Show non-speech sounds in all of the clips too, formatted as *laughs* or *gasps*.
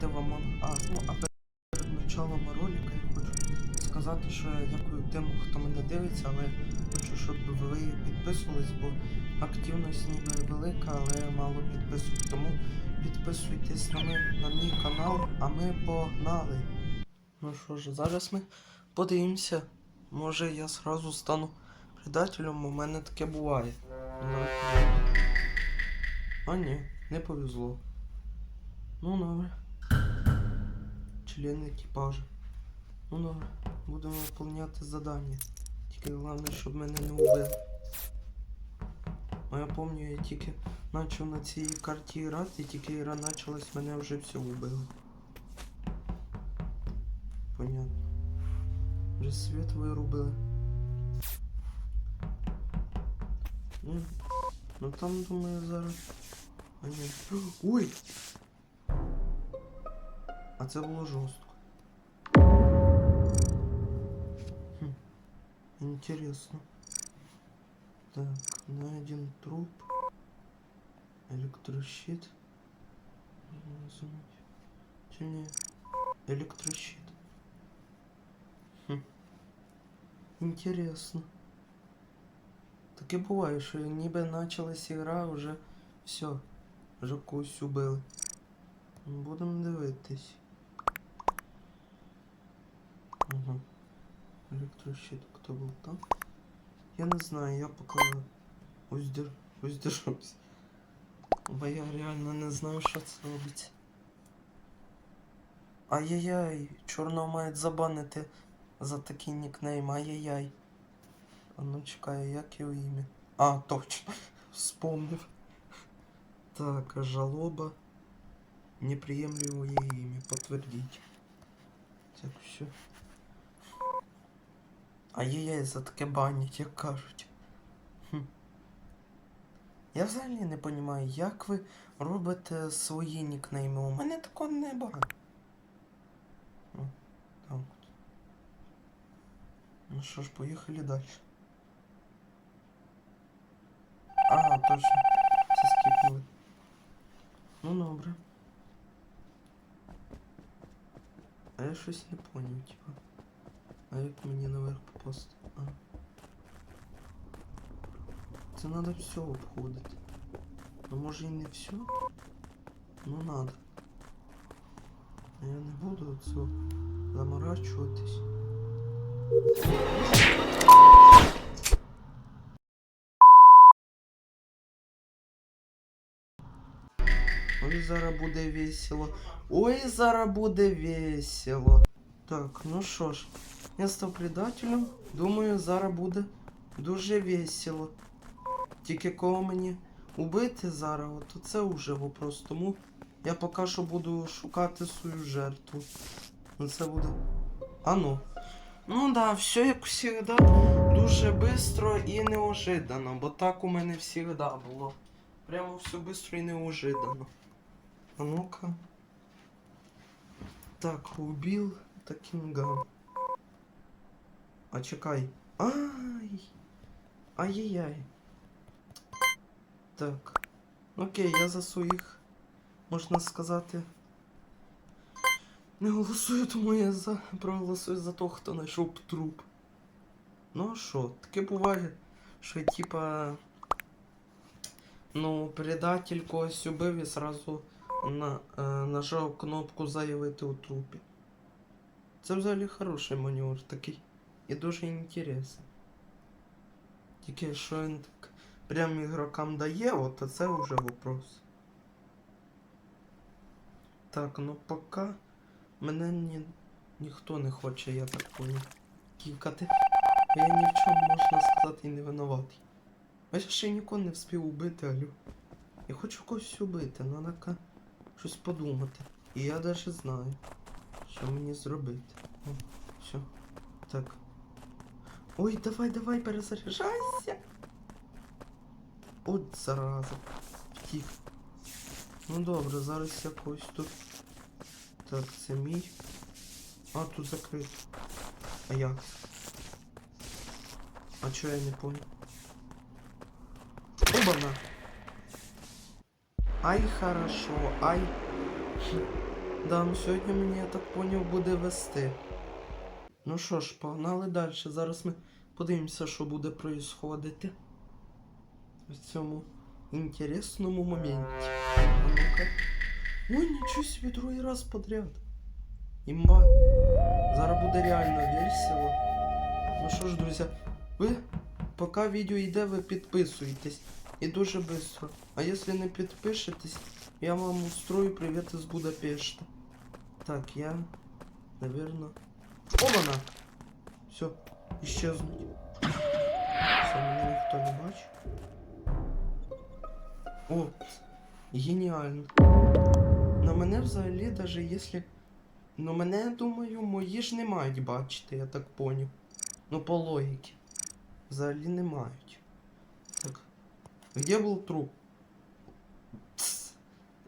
зняти вам. А, ну, а перед началом ролика я хочу сказати, що я дякую тим, хто мене дивиться, але хочу, щоб ви підписувались, бо активність ніби велика, але мало підписок. Тому підписуйтесь на, ми, на мій канал, а ми погнали. Ну що ж, зараз ми подивимося. Може я зразу стану предателем, у мене таке буває. Ну, А ні, не повезло. Ну добре. Член екіпажу. Ну добре, будемо виконувати завдання. Тільки головне, щоб мене не вбили. А я пам'ятаю, я тільки почав на цій карті грати, і тільки гра почалась, мене вже все вбили. Понятно. Вже світ вирубили. Ну, ну там, думаю, зараз. А ні. *gasps* Ой! А це було жорстко. Хм. Интересно. Так, на один труп. Электрощит. Чи не? Электрощит. Хм. Интересно. Таке буває, що ніби почалась ігра, вже все. Вже когось убили. Будемо дивитись. Электрощит, кто был там? Я не знаю, я пока уздер... уздержусь. Бо я реально не знаю, що це робить. Ай-яй-яй, чорного мають забанити за такий нікнейм, ай-яй-яй. А ну чекай, як його ім'я? А, точно, *laughs* вспомнив. Так, жалоба. Неприемлемое имя. Подтвердить. Так, все. Ай-яй-яй, за таке банять, як кажуть. Я взагалі не розумію, як ви робите свої нікнейми. У мене такого не багато. Ну що ж, поїхали далі. А, точно. Це скіпнули. Ну добре. А я щось не поняв, типа. А як мені наверх попасти? А. Це надо все обходити. Ну може і не все? Ну надо. А Я не буду цього заморачуватись. Ой, зараз буде весело. Ой, зараз буде весело. Так, ну що ж, я став предателем. Думаю, зараз буде дуже весело. Тільки кого мені убити зараз, от це вже вопрос. Тому я поки що буду шукати свою жертву. Ну це буде. А ну. Да, все як завжди, дуже швидко і неожиданно, бо так у мене завжди було. Прямо все швидко і неожиданно. А ну-ка. Так, убил Такингам. А чекай. Ай! Ай-яй-яй. Так. Окей, я за своїх, можна сказати. Не голосую, тому я за проголосую за того, хто знайшов труп. Ну а що, таке буває, що типа. Ну, предатель когось убив і сразу на, е, нажав кнопку заявити у трупі. Це взагалі хороший маневр такий. І дуже інтересний. Тільки що він так прям ігрокам дає, от це вже вопрос. Так, ну поки мене ні, ніхто не хоче, я так понял, кікати. Я ні в чому, можна сказати, і не винуватий. Я ще нікого не встиг убити, алю. Я хочу когось убити, надо ка щось подумати. І я даже знаю, що мені зробити. О, все. Так. Ой, давай, давай, перезаряджайся. От зараза. Втік. Ну добре, зараз я когось тут. Так, це мій. А, тут закрито. А як? А чого я не понял? Оба-на! Ай, хорошо, ай. Да, ну сьогодні мені, я так поняв, буде вести. Ну що ж, погнали далі. Зараз ми подивимося, що буде происходити в цьому інтересному моменті. А ну-ка. Ой, нічого собі другий раз подряд. Імба. Зараз буде реально весело. Ну що ж, друзі, ви, поки відео йде, ви підписуєтесь. І дуже швидко. А якщо не підпишетесь, я вам устрою привіт із Будапешта. Так, я, наверное... О, вона! Все, исчезнуть. Все, мене ніхто не бачить. О, геніально. На мене взагалі, даже якщо... Ну мене, думаю, мої ж не мають бачити, я так поняв. Ну, по логіки. Взагалі не мають. Так. Где был труп? Тс.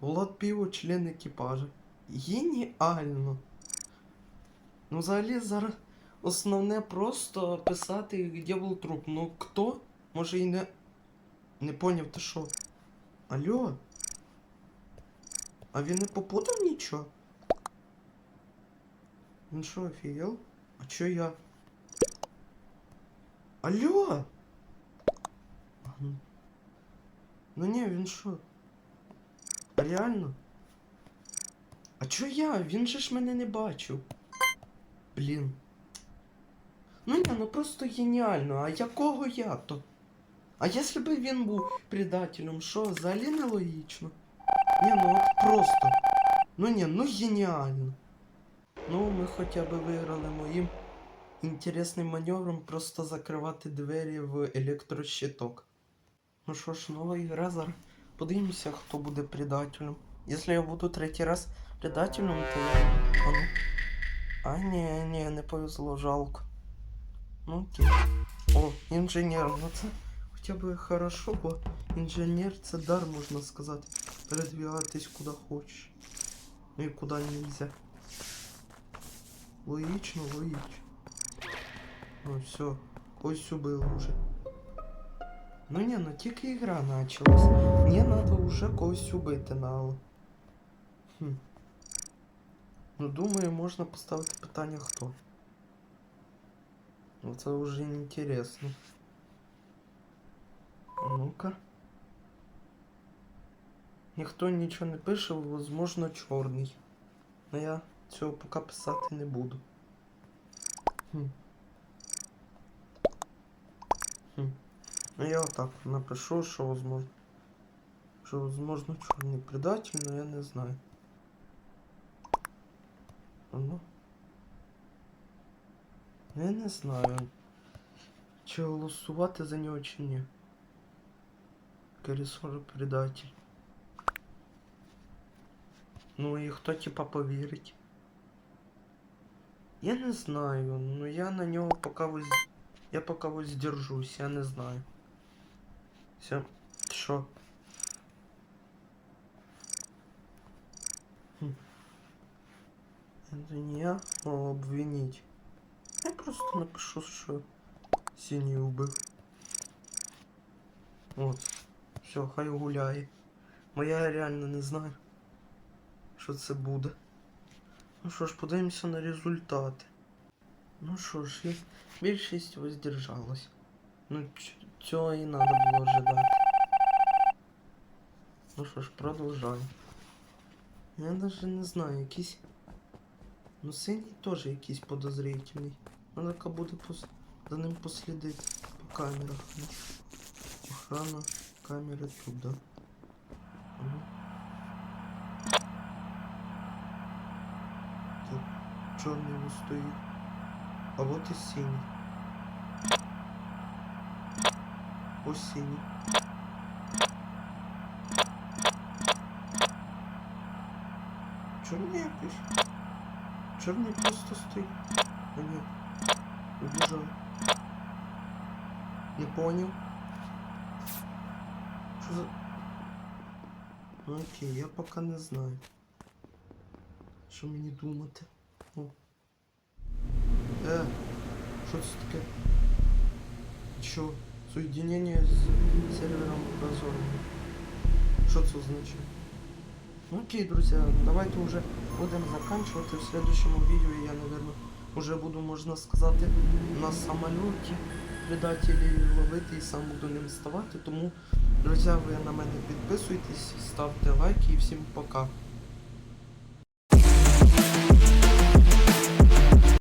Влад Пиво, член екіпажа. Геніально. Ну, взагалі зараз основне просто писати, був труп. Ну хто? Може і не. Не поняв, ти що? Алло? А він не попутав нічого? Він що, офігел? А чо я? Алло? Ну- ні, він що? Реально? А чо я? Він же ж мене не бачив. Блін. Ну ні, ну просто геніально. А якого я то? А якщо б він був предателем, що, взагалі нелогічно? Ні, ну от просто. Ну ні, ну геніально. Ну, ми хоча б виграли моїм інтересним маневром просто закривати двері в електрощиток. Ну що ж, нова ігра зараз. Подивимося, хто буде предателем. Якщо я буду третій раз предателем, то я. А, ну. А ні, ні, не повезло, жалко. Ну окей. О, інженер, ну це хоча б хорошо, бо інженер це дар, можна сказати. Передвігатись куди хочеш. Ну і куди нельзя. Логічно, логічно. Ну все, ось убили уже. Ну не, ну тільки ігра началась. Мені надо уже когось убити надо. Хм. Ну думаю, можна поставити питання хто. Ну це вже інтересно. А Ну-ка. Ніхто нічого не пише, возможно, чорний. Но я цього поки писати не буду. Хм. Хм. Ну я отак напишу, що возможно. Що возможно чорний предатель, но я не знаю. А Ну. Ну, Я не знаю. Чи голосувати за нього чи ні. Корисор предатель. Ну і хто типа повірить? Я не знаю, ну я на нього поки воз... Я поки воздержусь, я не знаю. Все, що? Это не я, но обвинить. Я просто напишу, що синій убив. От. Все, хай гуляє. Бо я реально не знаю, що це буде. Ну що ж, подивимося на результати. Ну що ж, більшість воздержалась. Ну, цього і треба було ожидати. Ну що ж, продовжаємо. Я навіть не знаю, якийсь. Ну, синій теж якийсь подозрительний. Надо буде пос... за ним послідити по камерах. Ну. Охрана камери тут, да? Ага. Тут чорний стоїть. А вот і синій. Ось синій. Чорний якийсь. Чорний просто стоїть. А ні. Убежал. Не понял. Що за... Ну, Окей, я поки не знаю. Що мені думати? О. Е, що це таке? Що? Соединение з сервером разорвано. Що це означає? Ну окей, друзья, давайте уже будемо заканчувати. В следующем відео я, наверное, уже буду, можна сказати, на самолете предателей ловити і сам буду ним ставати. Тому, друзі, ви на мене підписуйтесь, ставте лайки і всім пока.